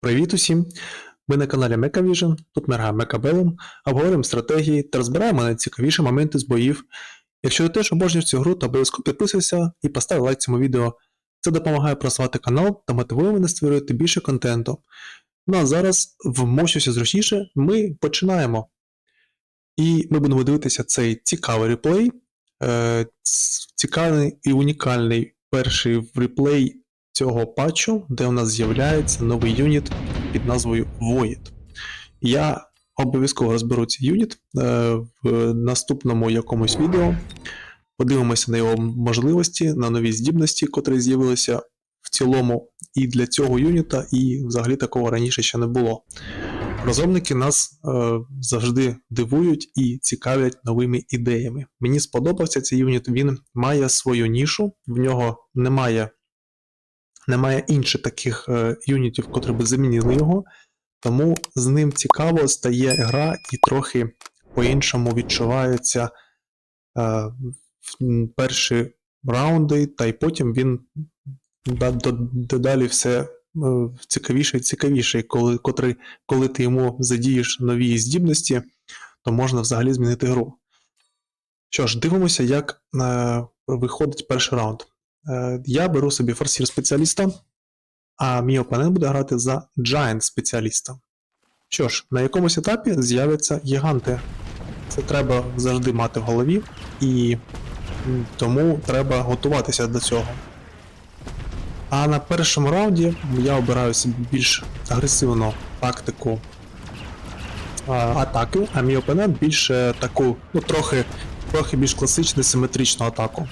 Привіт усім! Ми на каналі MechaVision, тут ми граємо Мекабелом, обговорюємо стратегії та розбираємо найцікавіші моменти з боїв. Якщо ти теж обожнюєш цю гру, то обов'язково підписуйся і постав лайк цьому відео. Це допомагає просувати канал та мотивує мене створювати більше контенту. Ну а зараз, вмощуся зручніше, ми починаємо. І ми будемо дивитися цей цікавий реплей. Е, цікавий і унікальний перший реплей цього патчу, де у нас з'являється новий юніт під назвою Void. Я обов'язково розберу цей юніт е, в наступному якомусь відео. Подивимося на його можливості, на нові здібності, котрі з'явилися в цілому і для цього юніта, і взагалі такого раніше ще не було. Розробники нас е, завжди дивують і цікавлять новими ідеями. Мені сподобався цей юніт, він має свою нішу, в нього немає немає інших таких е, юнітів, котрі би замінили його, тому з ним цікаво стає гра і трохи по-іншому відчуваються е, перші раунди, та й потім він дедалі все цікавіше і цікавіше. Коли, котрий, коли ти йому задієш нові здібності, то можна взагалі змінити гру. Що ж, дивимося, як е, виходить перший раунд. Е, Я беру собі форсір спеціаліста, а мій опонент буде грати за Giant спеціаліста. Що ж, на якомусь етапі з'являться гіганти. Це треба завжди мати в голові, і тому треба готуватися до цього. А на першому раунді я обираю собі більш агресивну тактику а, атаки, а мій опонент більше таку, ну трохи, трохи більш класичну симетричну атаку.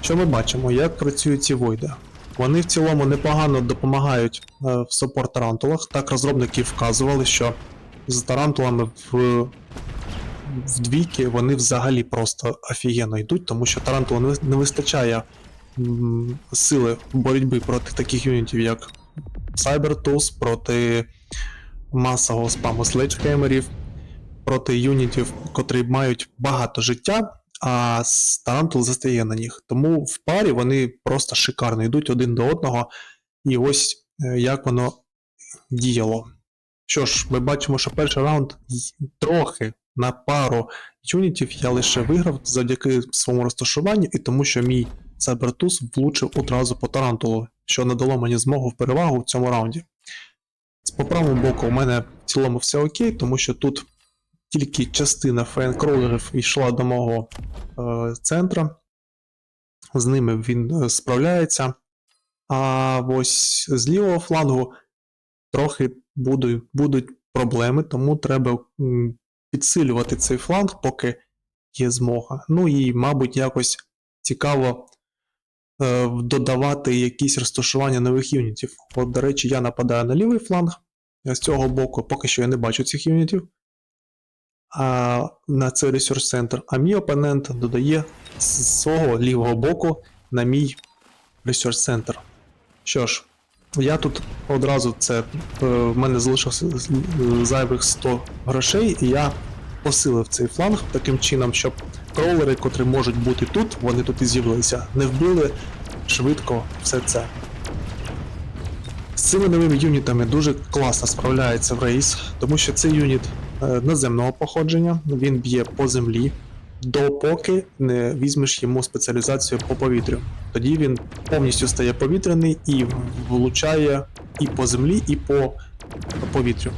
Що ми бачимо, як працюють ці войди? Вони в цілому непогано допомагають е, в саппорт тарантулах. Так розробники вказували, що з тарантулами в, в двійки вони взагалі просто офігенно йдуть, тому що тарантула не, вистачає сили боротьби проти таких юнітів, як Cybertools, проти масового спаму следжхеймерів, проти юнітів, котрі мають багато життя, а Тарантул застає на них. Тому в парі вони просто шикарно йдуть один до одного, і ось е, як воно діяло. Що ж, ми бачимо, що перший раунд трохи на пару юнітів я лише виграв завдяки своєму розташуванню і тому, що мій Cybertools влучив одразу по Тарантулу, що надало мені змогу в перевагу в цьому раунді. З по правому боку у мене в цілому все окей, тому що тут тільки частина фейнкролерів йшла до мого е, центра. З ними він е, справляється. А ось з лівого флангу трохи будуть, будуть проблеми, тому треба підсилювати цей фланг, поки є змога. Ну і, мабуть, якось цікаво додавати якісь розташування нових юнітів. От, до речі, я нападаю на лівий фланг. З цього боку поки що я не бачу цих юнітів а, на цей ресурс центр, а мій опонент додає з свого лівого боку на мій ресурс центр. Що ж, я тут одразу це е, в мене залишилося зайвих 100 грошей, і я посилив цей фланг таким чином, щоб кролери, котрі можуть бути тут, вони тут і з'явилися, не вбили швидко все це. З цими новими юнітами дуже класно справляється в рейс, тому що цей юніт е, наземного походження, він б'є по землі, допоки не візьмеш йому спеціалізацію по повітрю. Тоді він повністю стає повітряний і влучає і по землі, і по повітрю.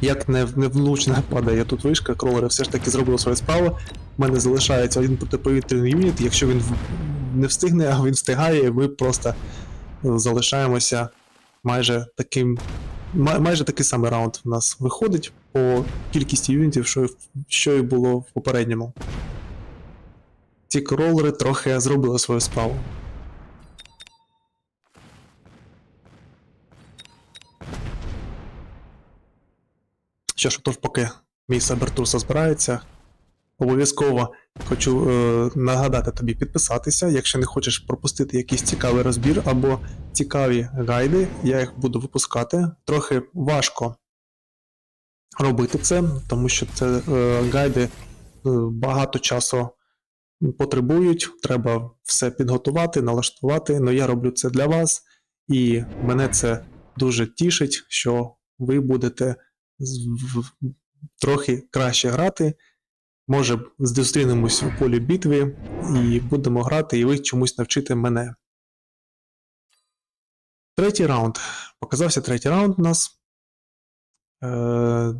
Як не, невлучно падає тут вишка, кролери все ж таки зробили свою справу. У мене залишається один протиповітряний юніт, якщо він не встигне, а він встигає, ми просто залишаємося майже таким. май- Майже такий самий раунд у нас виходить по кількості юнітів, що, що і було в попередньому. Ці кролери трохи зробили свою справу. Що ж, тож поки мій Сабертурса збирається, обов'язково хочу е, нагадати тобі підписатися, якщо не хочеш пропустити якийсь цікавий розбір або цікаві гайди, я їх буду випускати. Трохи важко робити це, тому що це е, гайди е, багато часу потребують. Треба все підготувати, налаштувати. але я роблю це для вас, і мене це дуже тішить, що ви будете трохи краще грати. Може, зустрінемось у полі битви і будемо грати, і ви чомусь навчите мене. Третій раунд. Показався третій раунд у нас. Е,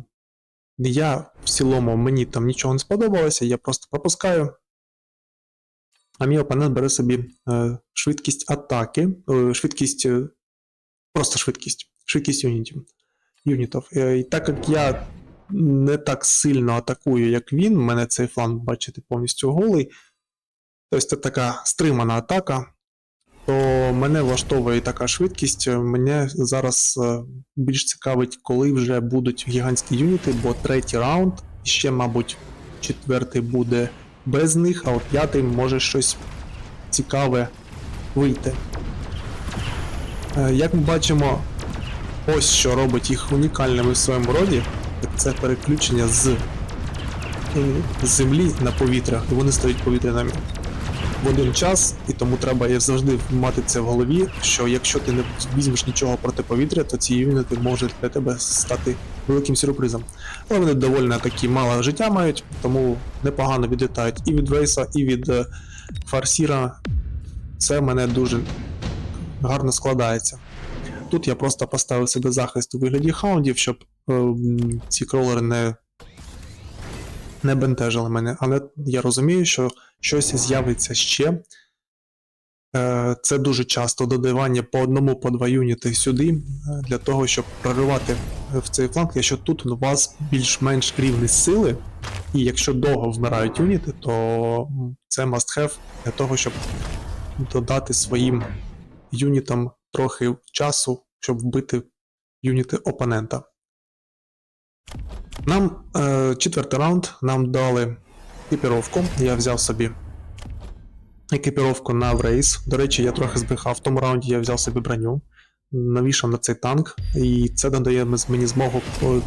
я в цілому мені там нічого не сподобалося, я просто пропускаю. А мій опонент бере собі е, швидкість атаки, е, швидкість, е, просто швидкість, швидкість юнітів. Юнітів. Е, і так як я не так сильно атакую, як він, в мене цей фланг, бачите, повністю голий. Тобто це така стримана атака, то мене влаштовує така швидкість. Мене зараз е, більш цікавить, коли вже будуть гігантські юніти, бо третій раунд, і ще, мабуть, четвертий буде без них, а от п'ятий може щось цікаве вийти. Е, Як ми бачимо, ось що робить їх унікальними в своєму роді, це переключення з е, землі на повітря, і вони стають повітряними в один час, і тому треба завжди мати це в голові, що якщо ти не візьмеш нічого проти повітря, то ці юніти можуть для тебе стати великим сюрпризом. Але вони доволі такі мало життя мають, тому непогано відлітають і від Рейса, і від е, Фарсіра. Це мене дуже гарно складається. Тут я просто поставив себе захист у вигляді хаундів, щоб е, ці кролери не, не бентежили мене. Але я розумію, що щось з'явиться ще. Е, Це дуже часто додавання по одному, по два юніти сюди, е, для того, щоб проривати в цей фланг, якщо тут у вас більш-менш рівні сили, і якщо довго вмирають юніти, то це must have для того, щоб додати своїм юнітам трохи часу, щоб вбити юніти опонента. Нам е, четвертий раунд нам дали екіпіровку. Я взяв собі екіпіровку на Врейс. До речі, я трохи збрехав. В тому раунді я взяв собі броню, навішав на цей танк, і це надає мені змогу е,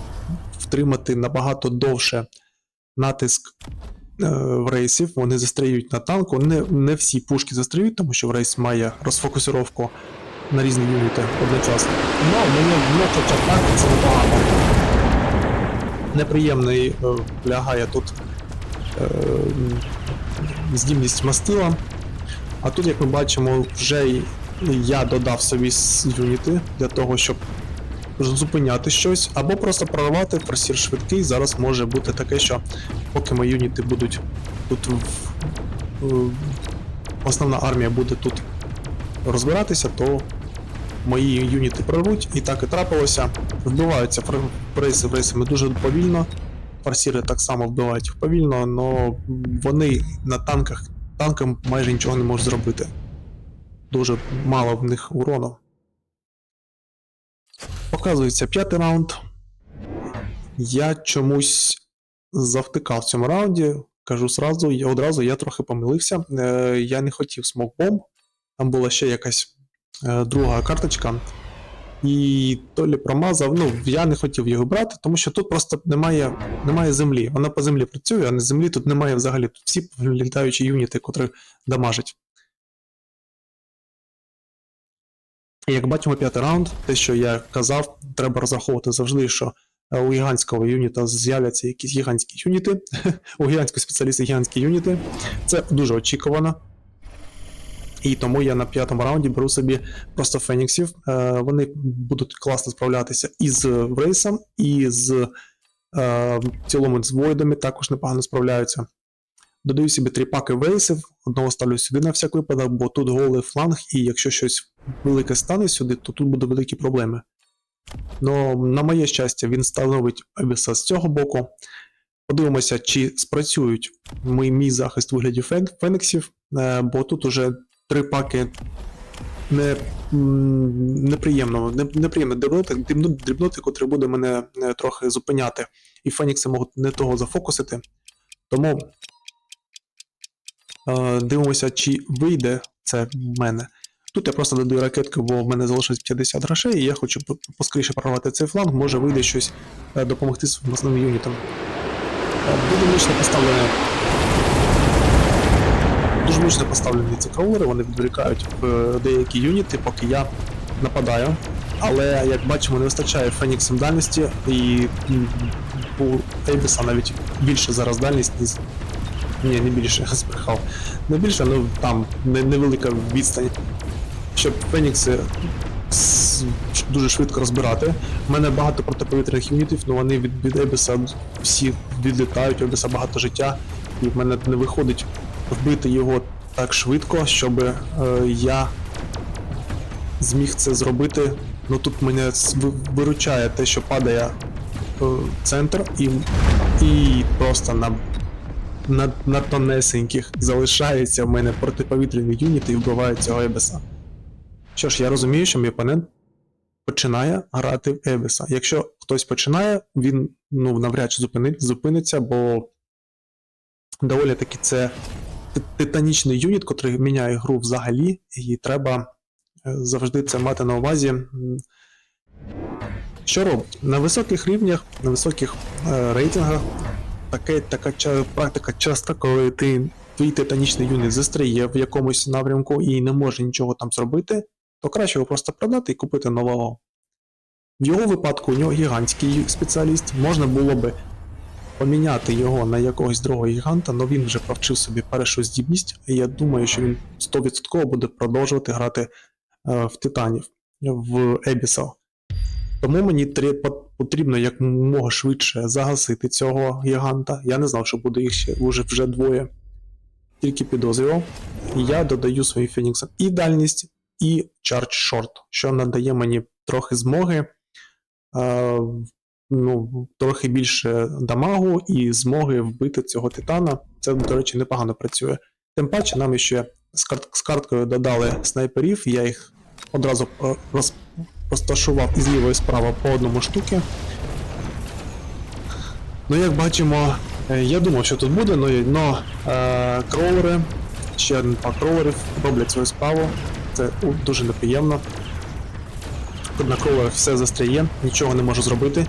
втримати набагато довше натиск е, в рейсів. Вони застряють на танку. Не, не всі пушки застряють, тому що в рейс має розфокусировку на різні юніти одночасно. Ну, мені ну, хоча так, це непогано. Неприємний е, лягає тут е, здібність мастила. А тут, як ми бачимо, вже я додав собі юніти для того, щоб зупиняти щось, або просто проривати просір швидкий. Зараз може бути таке, що поки мої юніти будуть тут в, в- основна армія буде тут розбиратися, то мої юніти прорвуть, і так і трапилося. Вбиваються фр- рейси рейсами дуже повільно. Фарсіри так само вбивають їх повільно, але вони на танках танкам майже нічого не можуть зробити. Дуже мало в них урону. Показується п'ятий раунд. Я чомусь завтикав в цьому раунді. Кажу сразу, я одразу я трохи помилився. Е, я не хотів смокбомб. Там була ще якась е, друга карточка. І то лі промазав. Ну, я не хотів його брати, тому що тут просто немає, немає землі. Вона по землі працює, а на землі тут немає взагалі. Тут всі літаючі юніти, котрі дамажать. І Як бачимо, п'ятий раунд, те, що я казав, треба розраховувати завжди, що е, у гігантського юніта з'являться якісь гігантські юніти, у гігантського спеціаліста гігантські юніти. Це дуже очікувано. І тому я на п'ятому раунді беру собі просто феніксів. Вони будуть класно справлятися і з Врейсом, і з е, в цілому з Войдами також непогано справляються. Додаю собі три паки вейсів, одного ставлю сюди на всяк випадок, бо тут голий фланг, і якщо щось велике стане сюди, то тут будуть великі проблеми. Но на моє щастя, він становить Абіса з цього боку. Подивимося, чи спрацюють мій, мій захист у вигляді фен- феніксів, е, бо тут уже три паки не, м, неприємно, не, неприємно дрібноти, дрібно- дрібноти, котрі буде мене е, трохи зупиняти. І фенікси можуть не того зафокусити. Тому е, дивимося, чи вийде це в мене. Тут я просто додаю ракетку, бо в мене залишилось 50 грошей, і я хочу по- поскоріше прорвати цей фланг, може вийде щось е, допомогти своїм основним юнітам. Е, Буде лише поставлене зручно поставлені ці кроулери, вони відволікають е, деякі юніти, поки я нападаю. Але як бачимо, не вистачає Феніксом дальності, і у Ейбіса навіть більше зараз дальність, ніж. Ні, не більше, збрехав. Не більше, ну там невелика відстань. Щоб Фенікси дуже швидко розбирати. У мене багато протиповітряних юнітів, але вони від, від Ебіса всі відлітають, Ебіса багато життя, і в мене не виходить вбити його так швидко, щоб е, я зміг це зробити. Ну тут мене виручає те, що падає е, центр, і, і просто на, на, на тонесеньких залишається в мене протиповітряні юніти і вбивають цього Ебіса. Що ж, я розумію, що мій опонент починає грати в Ебіса. Якщо хтось починає, він ну, навряд чи зупинить, зупиниться, бо доволі таки це титанічний юніт, котрий міняє гру взагалі, і треба е, завжди це мати на увазі. Що робить? На високих рівнях, на високих е, рейтингах таке, така практика часто, коли ти, твій титанічний юніт застряє в якомусь напрямку і не може нічого там зробити, то краще його просто продати і купити нового. В його випадку у нього гігантський спеціаліст, можна було би поміняти його на якогось другого гіганта, але він вже провчив собі першу здібність, і я думаю, що він 100% буде продовжувати грати е, в Титанів, в Ебіса. Тому мені потрібно якомога швидше загасити цього гіганта. Я не знав, що буде їх ще вже, вже двоє. Тільки підозрював. Я додаю своїм феніксам і дальність, і Charge Short, що надає мені трохи змоги, е, ну, трохи більше дамагу і змоги вбити цього титана. Це, до речі, непогано працює. Тим паче, нам ще з, карт- з карткою додали снайперів, я їх одразу е, роз, розташував і зліва і справа по одному штуки. Ну, як бачимо, е, я думав, що тут буде, но, но е, кроулери, ще один пак кроулерів роблять свою справу. Це дуже неприємно. На кроулерах все застряє, нічого не можу зробити.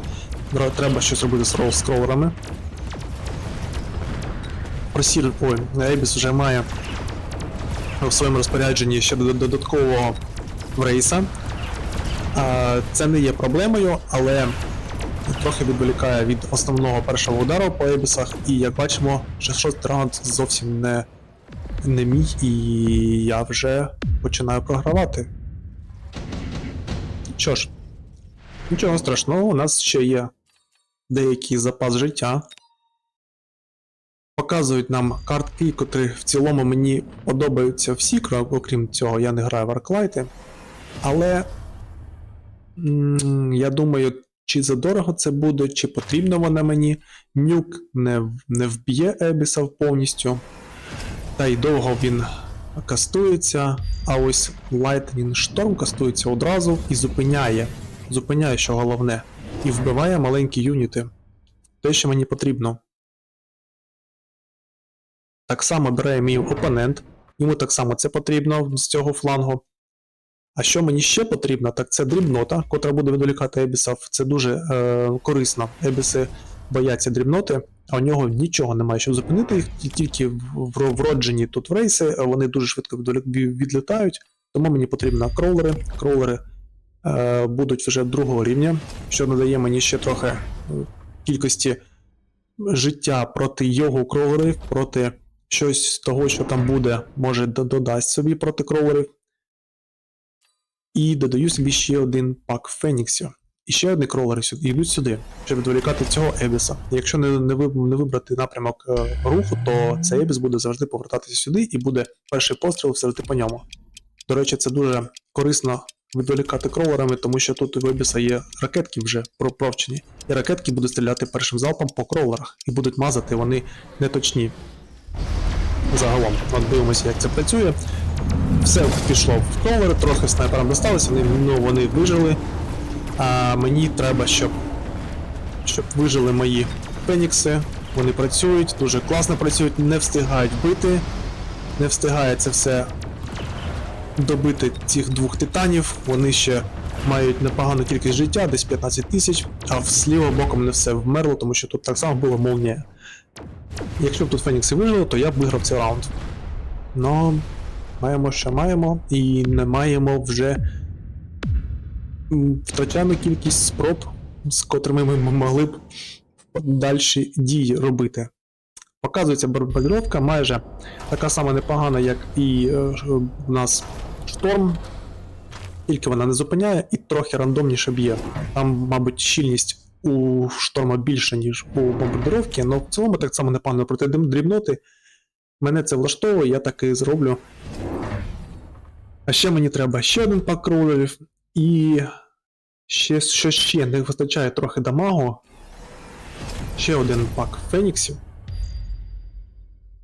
Треба щось робити з, рол- з. Просір, ой, Ейбіс вже має в своєму розпорядженні ще дод- додаткового рейса. Це не є проблемою, але трохи відволікає від основного першого удару по Ебісах, і як бачимо, вже шостий раунд зовсім не, не мій, і я вже починаю програвати. Що ж, нічого страшного, у нас ще є деякий запас життя. Показують нам картки, котрі в цілому мені подобаються всі, окрім цього, я не граю в Арклайти. Але я думаю, чи задорого це буде, чи потрібно вона мені. Нюк не, не вб'є Ебіса повністю. Та й довго він кастується. А ось Lightning Storm кастується одразу і зупиняє. Зупиняє, що головне. І вбиває маленькі юніти. Те, що мені потрібно. Так само бере мій опонент. Йому так само це потрібно з цього флангу. А що мені ще потрібно, так це дрібнота, котра буде відволікати Ебіса. Це дуже е, корисно. Ебіси бояться дрібноти, а у нього нічого немає, щоб зупинити їх, тільки вроджені тут в рейси, вони дуже швидко відлітають. Тому мені потрібно. Кроулери е, будуть вже другого рівня, що надає мені ще трохи е, кількості життя проти його кроулерів, проти щось того, що там буде, може додасть собі проти кроулерів. І додаю собі ще один пак Феніксів. І ще одні кролери сюди йдуть сюди, щоб відволікати цього Ебіса. Якщо не, не, не вибрати напрямок е, руху, то цей Ебіс буде завжди повертатися сюди і буде перший постріл всерти по ньому. До речі, це дуже корисно відволікати кролерами, тому що тут у Ебіса є ракетки вже пропровчені. І ракетки будуть стріляти першим залпом по кролерах і будуть мазати вони неточні. Загалом, от дивимося, як це працює. Все пішло в кровери, трохи снайперам досталося, вони, ну, вони вижили. А мені треба, щоб, щоб вижили мої фенікси. Вони працюють, дуже класно працюють, не встигають бити, не встигає це все добити цих двох титанів. Вони ще мають непогану кількість життя, десь 15 тисяч, а з лівого боком не все вмерло, тому що тут так само було молнія. Якщо б тут Фенікси вижили, то я б виграв цей раунд. Ну, маємо, що маємо, і не маємо вже. Втрачаємо кількість спроб, з котрими ми могли б далі дії робити. Показується бомбардировка майже така сама непогана, як і е, ш- в нас шторм, тільки вона не зупиняє і трохи рандомніше б'є. Там, мабуть, щільність у шторма більше, ніж у бомбардировки, але в цілому так само непогано проти дрібноти. Мене це влаштовує, я так і зроблю. А ще мені треба ще один пак кроулерів, і ще, що ще не вистачає трохи дамагу. Ще один пак феніксів.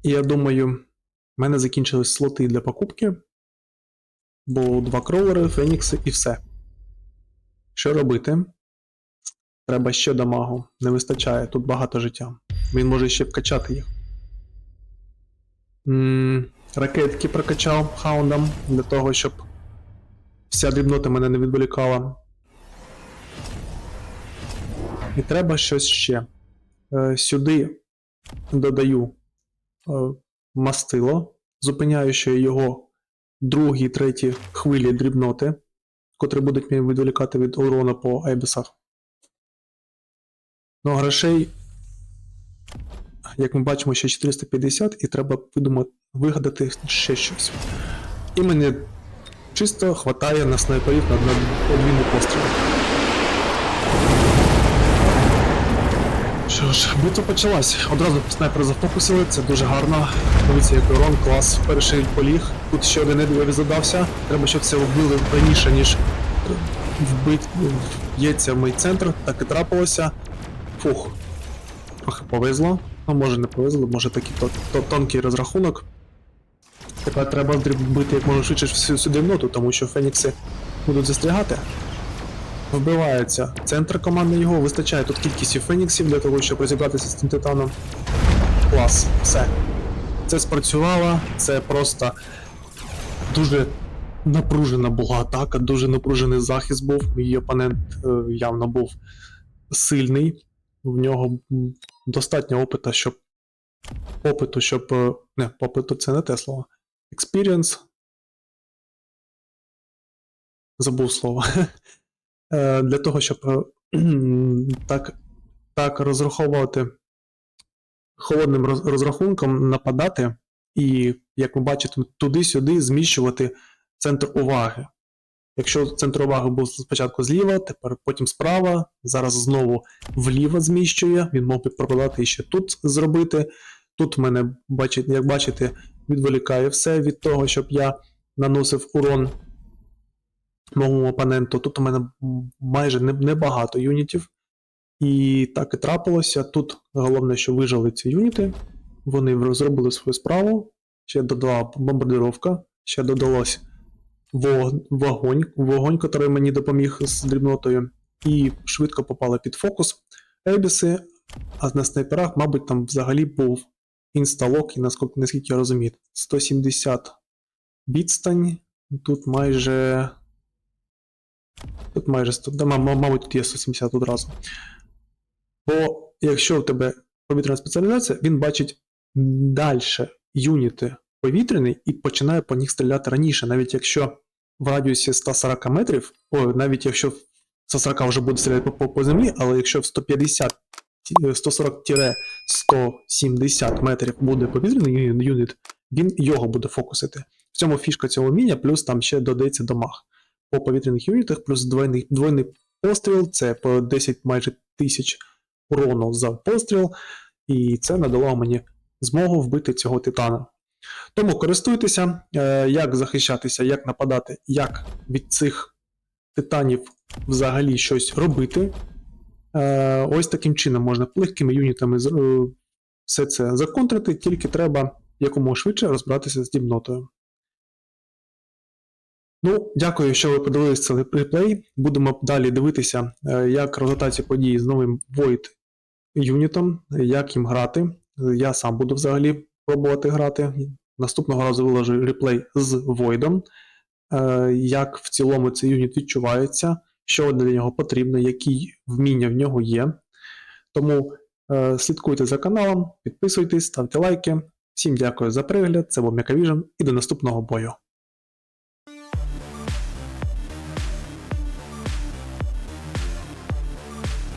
І я думаю, в мене закінчились слоти для покупки. Бо два кроулери, фенікси і все. Що робити? Треба ще дамагу. Не вистачає, тут багато життя. Він може ще вкачати їх. м ракетки прокачав хаундом для того, щоб вся дрібнота мене не відволікала. І треба щось ще. Е, сюди додаю мастило, зупиняючи його другі, треті хвилі дрібноти, котрі будуть відволікати від урону по айбісах. Ну, грошей, як ми бачимо, ще 450, і треба видумати, вигадати ще щось. І мені чисто хватає на снайперів на, на подвійний Що ж, битва почалась. Одразу снайпери зафокусили, це дуже гарно. Дивіться, як урон, клас, перший поліг. Тут ще один недові задався. Треба, щоб це вбили раніше, ніж вбить, вб'ється в мій центр. Так і трапилося. Фух. Трохи повезло. Ну, може не повезло, може такий то, то, тонкий розрахунок. Тепер треба бити як можна швидше всю, всю дрібноту, тому що фенікси будуть застрягати. Вбивається центр команди його, вистачає тут кількістю феніксів для того, щоб розібратися з цим титаном. Клас, все. Це спрацювало, це просто дуже напружена була атака, дуже напружений захист був. Її опонент е, явно був сильний. В нього достатньо опиту, щоб. Опиту, щоб. е, Не, опиту це не те слово. Experience. Забув слово. Е, Для того, щоб е, так, так розраховувати холодним розрахунком нападати, і, як ви бачите, туди-сюди зміщувати центр уваги. Якщо центр уваги був спочатку зліва, тепер потім справа, зараз знову вліво зміщує, він мог би пропадати і ще тут зробити. Тут в мене, як бачите, відволікає все від того, щоб я наносив урон моєму опоненту. Тут у мене майже не- небагато юнітів. І так і трапилося. Тут головне, що вижили ці юніти. Вони в- зробили свою справу. Ще додала бомбардировка, ще додалось вогонь, вогонь, який мені допоміг з дрібнотою, і швидко попала під фокус. Ебіси, а на снайперах, мабуть, там взагалі був інсталок, і наскільки, наскільки я розумію, 170 відстань. Тут майже. Тут майже 100, да, ма- ма- мабуть, тут є 170 одразу. Бо якщо в тебе повітряна спеціалізація, він бачить далі юніти повітряний і починає по них стріляти раніше, навіть якщо в радіусі 140 метрів, о, навіть якщо 140 вже буде стріляти по, по, по землі, але якщо в 150 140-170 метрів буде повітряний юніт, він його буде фокусити. В цьому фішка цього вміння, плюс там ще додається дамаг. По повітряних юнітах, плюс двойний, двойний постріл, це по 10 майже тисяч урону за постріл, і це надало мені змогу вбити цього титана. Тому користуйтеся, е, як захищатися, як нападати, як від цих титанів взагалі щось робити. Е, Ось таким чином можна легкими юнітами е, все це законтрити, тільки треба якомога швидше розбиратися з дібнотою. Ну, дякую, що ви подивилися цей реплей. Будемо далі дивитися, е, як розгортаються події з новим Void юнітом, як їм грати. Я сам буду взагалі пробувати грати. Наступного разу виложу реплей з Void, е, як в цілому цей юніт відчувається, що для нього потрібно, які вміння в нього є. Тому е, слідкуйте за каналом, підписуйтесь, ставте лайки. Всім дякую за перегляд, це був Мекавіжн і до наступного бою.